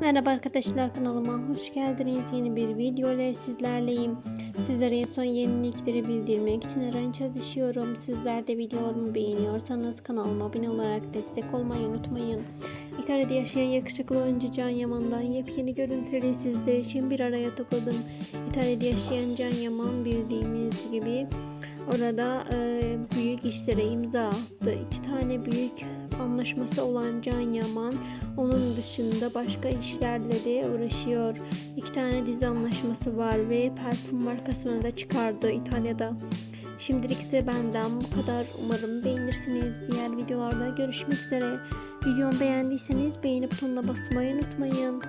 Merhaba arkadaşlar kanalıma hoş geldiniz. Yeni bir video ile sizlerleyim. Sizlere en son yenilikleri bildirmek için her an çalışıyorum. Sizler de videolarımı beğeniyorsanız kanalıma abone olarak destek olmayı unutmayın. İtalya'da yaşayan yakışıklı oyuncu Can Yaman'dan yepyeni görüntüleri sizler için bir araya topladım. İtalya'da yaşayan Can Yaman bildiğimiz gibi orada e, büyük işlere imza attı. İki tane büyük anlaşması olan Can Yaman onun dışında başka işlerle de uğraşıyor. İki tane dizi anlaşması var ve parfüm markasını da çıkardı İtalya'da. Şimdilik ise benden bu kadar. Umarım beğenirsiniz. Diğer videolarda görüşmek üzere. Videomu beğendiyseniz beğeni butonuna basmayı unutmayın.